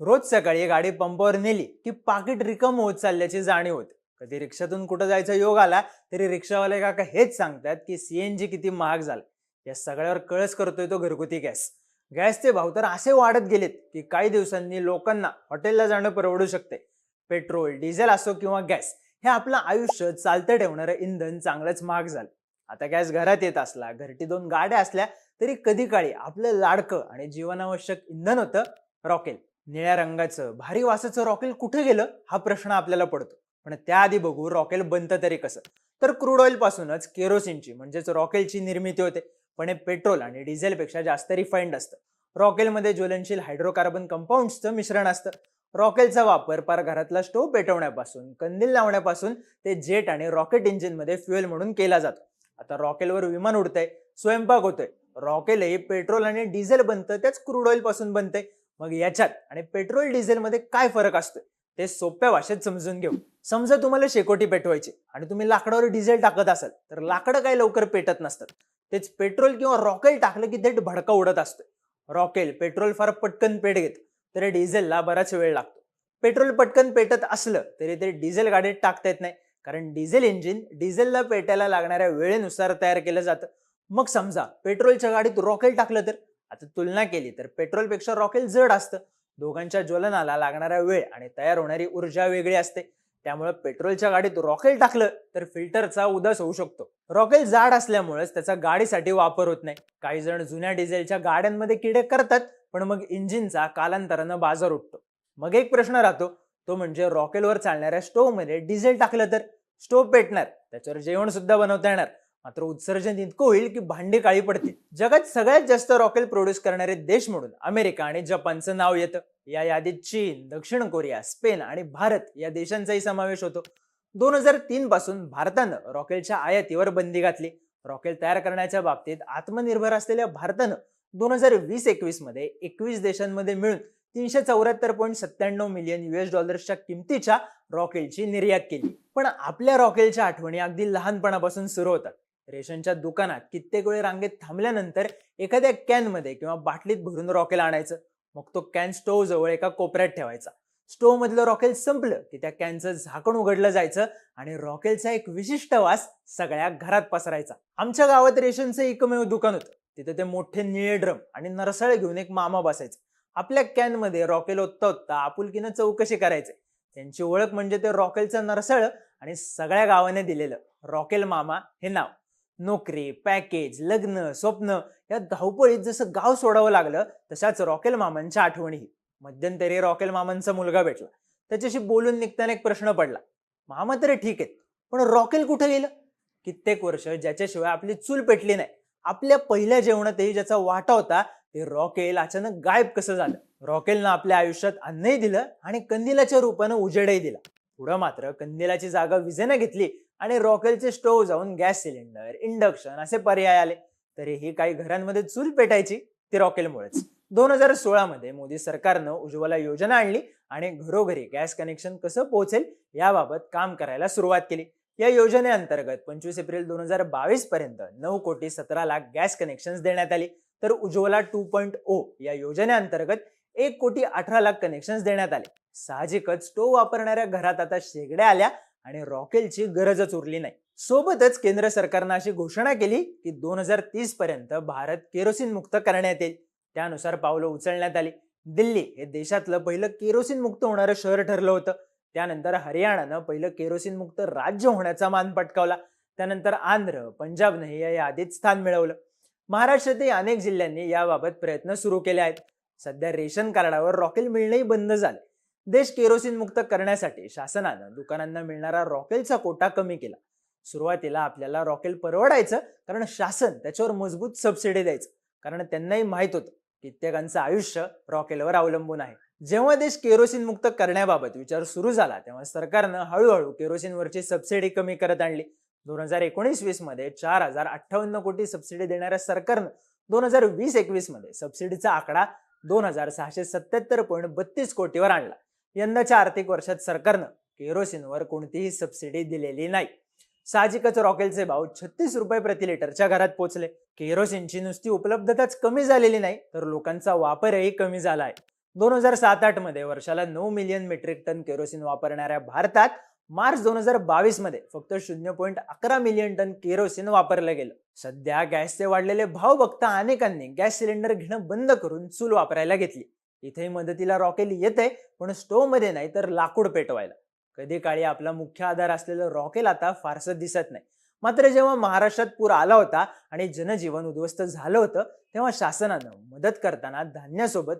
रोज सकाळी गाडी पंपावर नेली की पाकिट रिकम होत चालल्याची जाणीव होते. कधी रिक्षातून कुठं जायचा योग आला तरी रिक्षावाले काका हेच सांगतात की सीएनजी किती महाग झालं. या सगळ्यावर कळस करतोय तो घरगुती गॅस. गॅसचे भाव तर असे वाढत गेलेत की काही दिवसांनी लोकांना हॉटेलला जाणं परवडू शकते. पेट्रोल डिझेल असो किंवा गॅस हे आपलं आयुष्य चालतं ठेवणारं इंधन चांगलंच महाग झालं. आता गॅस घरात येत असला घरटी दोन गाड्या असल्या तरी कधी काळी आपलं लाडकं आणि जीवनावश्यक इंधन होतं रॉकेल. निळ्या रंगाचं भारी वासाचं रॉकेल कुठे गेलं? हा प्रश्न आपल्याला पडतो. पण त्याआधी बघू रॉकेल बनतं तरी कसं. तर क्रूड ऑइल पासूनच केरोसिनची म्हणजेच रॉकेलची निर्मिती होते. पण हे पेट्रोल आणि डिझेलपेक्षा जास्त रिफाईंड असतं. रॉकेलमध्ये ज्वलनशील हायड्रोकार्बन कंपाऊंड्सचं मिश्रण असतं. रॉकेलचा वापर पार घरातला स्टोव्ह पेटवण्यापासून कंदील लावण्यापासून ते जेट आणि रॉकेट इंजिनमध्ये फ्युएल म्हणून केला जातो. आता रॉकेलवर विमान उडतंय स्वयंपाक होतोय. रॉकेलही पेट्रोल आणि डिझेल बनतं त्याच क्रूड ऑइलपासून बनतंय. मग याच्यात आणि पेट्रोल डिझेलमध्ये काय फरक असतो ते सोप्या भाषेत समजून घेऊ. समजा तुम्हाला शेकोटी पेटवायची आणि तुम्ही लाकडावर डिझेल टाकत असाल तर लाकडं काही लवकर पेटत नसतात. तेच पेट्रोल किंवा रॉकेल टाकलं की थेट भडका उडत असतं रॉकेल पेट्रोल फार पटकन पेट घेत तर डिझेलला बराच वेळ लागतो. पेट्रोल पटकन पेटत असलं तरी ते डिझेल गाडीत टाकता येत नाही. कारण डिझेल इंजिन डिझेलला पेटायला लागणाऱ्या वेळेनुसार तयार केलं जातं. मग समजा पेट्रोलच्या गाडीत रॉकेल टाकलं तर? आता तुलना केली तर पेट्रोलपेक्षा रॉकेल जड असतं. दोघांच्या ज्वलनाला लागणारा वेळ आणि तयार होणारी ऊर्जा वेगळी असते. त्यामुळे पेट्रोलच्या गाडीत रॉकेल टाकलं तर फिल्टरचा उदास होऊ शकतो. रॉकेल जाड असल्यामुळेच त्याचा गाडीसाठी वापर होत नाही. काही जण जुन्या डिझेलच्या गाड्यांमध्ये किडे करतात पण मग इंजिनचा कालांतरानं बाजार उठतो. मग एक प्रश्न राहतो तो म्हणजे रॉकेलवर चालणाऱ्या स्टोव्हमध्ये डिझेल टाकलं तर स्टोव्ह पेटणार त्याच्यावर जेवण सुद्धा बनवता येणार. मात्र उत्सर्जन इतकं होईल की भांडी काळी पडतील. जगात सगळ्यात जास्त रॉकेल प्रोड्यूस करणारे देश म्हणून अमेरिका आणि जपानचं नाव येतं. या यादीत चीन दक्षिण कोरिया स्पेन आणि भारत या देशांचाही समावेश होतो. दोन हजार तीन पासून भारतानं रॉकेलच्या आयातीवर बंदी घातली. रॉकेल तयार करण्याच्या बाबतीत आत्मनिर्भर असलेल्या भारतानं दोन हजार वीस एकवीसमध्ये एकवीस देशांमध्ये मिळून तीनशे चौऱ्याहत्तर पॉईंट सत्त्याण्णव मिलियन युएस डॉलर्सच्या किमतीच्या रॉकेलची निर्यात केली. पण आपल्या रॉकेलच्या आठवणी अगदी लहानपणापासून सुरू होतात. रेशनच्या दुकानात कित्येक वेळ रांगेत थांबल्यानंतर एखाद्या कॅनमध्ये किंवा बाटलीत भरून रॉकेल आणायचं. मग तो कॅन स्टोव्ह जवळ एका कोपऱ्यात ठेवायचा. स्टोव्ह मधलं रॉकेल संपलं की त्या कॅनचं झाकण उघडलं जायचं आणि रॉकेलचा एक विशिष्ट वास सगळ्या घरात पसरायचा. आमच्या गावात रेशनचं एकमेव दुकान होतं. तिथे ते मोठे निळे ड्रम आणि नरसाळ घेऊन एक मामा बसायचं. आपल्या कॅनमध्ये रॉकेल ओतता ओतता आपुलकीनं चौकशी करायचे. त्यांची ओळख म्हणजे ते रॉकेलचं नरसळ आणि सगळ्या गावाने दिलेलं रॉकेल मामा हे नाव. नोकरी पॅकेज लग्न स्वप्न या धावपळीत जसं गाव सोडावं लागलं तशाच रॉकेल मामांच्या आठवणीही मध्यंतरी रॉकेल मामांचा मुलगा भेटला. त्याच्याशी बोलून निघताना एक प्रश्न पडला. मामा तरी ठीक आहेत पण रॉकेल कुठं गेलं? कित्येक वर्ष ज्याच्याशिवाय आपली चूल पेटली नाही. आपल्या पहिल्या जेवणातही ज्याचा वाटा होता ते रॉकेल अचानक गायब कसं झालं? रॉकेलनं आपल्या आयुष्यात अन्नही दिलं आणि कंदिलाच्या रूपानं उजेडही दिला. पुढं मात्र कंदिलाची जागा विजेनं घेतली आणि रॉकेलचे स्टोव्ह जाऊन गॅस सिलेंडर इंडक्शन असे पर्याय आले. तरी ही काही घरांमध्ये चूल पेटायची ती रॉकेलमुळेच. दोन हजार सोळामध्ये मोदी सरकारनं उज्ज्वला योजना आणली आणि घरोघरी गॅस कनेक्शन कसं पोहोचेल याबाबत काम करायला सुरुवात केली. या योजनेअंतर्गत पंचवीस एप्रिल दोन हजार बावीस पर्यंत नऊ कोटी सतरा लाख गॅस कनेक्शन देण्यात आली. तर उज्ज्वला टू पॉईंट ओ या योजनेअंतर्गत एक कोटी अठरा लाख कनेक्शन देण्यात आले. साहजिकच स्टोव्ह वापरणाऱ्या घरात आता शेगड्या आल्या आणि रॉकेलची गरजच उरली नाही. सोबतच केंद्र सरकारनं अशी घोषणा केली की दोन हजार तीस पर्यंत भारत केरोसिन मुक्त करण्यात येईल. त्यानुसार पावलं उचलण्यात आली. दिल्ली हे देशातलं पहिलं केरोसिन मुक्त होणारं शहर ठरलं होतं. त्यानंतर हरियाणानं पहिलं केरोसिन मुक्त राज्य होण्याचा मान पटकावला. त्यानंतर आंध्र पंजाबनं या यादीत स्थान मिळवलं. महाराष्ट्रातही अनेक जिल्ह्यांनी याबाबत प्रयत्न सुरू केले आहेत. सध्या रेशन कार्डावर रॉकेल मिळणंही बंद झाले देश केरोसिन मुक्त करण्यासाठी शासनानं दुकानांना मिळणारा रॉकेलचा कोटा कमी केला. सुरुवातीला आपल्याला रॉकेल परवडायचं कारण शासन त्याच्यावर मजबूत सबसिडी द्यायचं. कारण त्यांनाही माहीत होतं कित्येकांचं आयुष्य रॉकेलवर अवलंबून आहे. जेव्हा देश केरोसिन मुक्त करण्याबाबत विचार सुरू झाला तेव्हा सरकारनं हळूहळू केरोसिनवरची सबसिडी कमी करत आणली. दोन हजार एकोणीस वीसमध्ये चार हजार अठ्ठावन्न कोटी सबसिडी देणाऱ्या सरकारनं दोन हजार वीस एकवीसमध्ये सबसिडीचा आकडा दोन हजार सहाशे सत्याहत्तर पॉईंट बत्तीस कोटीवर आणला. यंदाच्या आर्थिक वर्षात सरकारनं केरोसिनवर कोणतीही सबसिडी दिलेली नाही. साहजिकच रॉकेलचे भाव छत्तीस रुपये प्रति लिटरच्या घरात पोहोचले केरोसिनची नुसती उपलब्धताच कमी झालेली नाही तर लोकांचा वापरही कमी झाला आहे. दोन हजार सात आठमध्ये वर्षाला नऊ मिलियन मेट्रिक टन केरोसिन वापरणाऱ्या भारतात मार्च दोन हजार बावीसमध्ये फक्त शून्य पॉईंट अकरा मिलियन टन केरोसिन वापरलं गेलं. सध्या गॅसचे वाढलेले भाव बघता अनेकांनी गॅस सिलेंडर घेणं बंद करून चूल वापरायला घेतली. इथे मदतीला रॉकेल येते पण स्टोमध्ये नाही तर लाकूड पेटवायला. कधी काळी आपला मुख्य आधार असलेलं रॉकेल आता फारसं दिसत नाही. मात्र जेव्हा महाराष्ट्रात पूर आला होता आणि जनजीवन उद्ध्वस्त झालं होतं तेव्हा शासनानं मदत करताना धान्यासोबत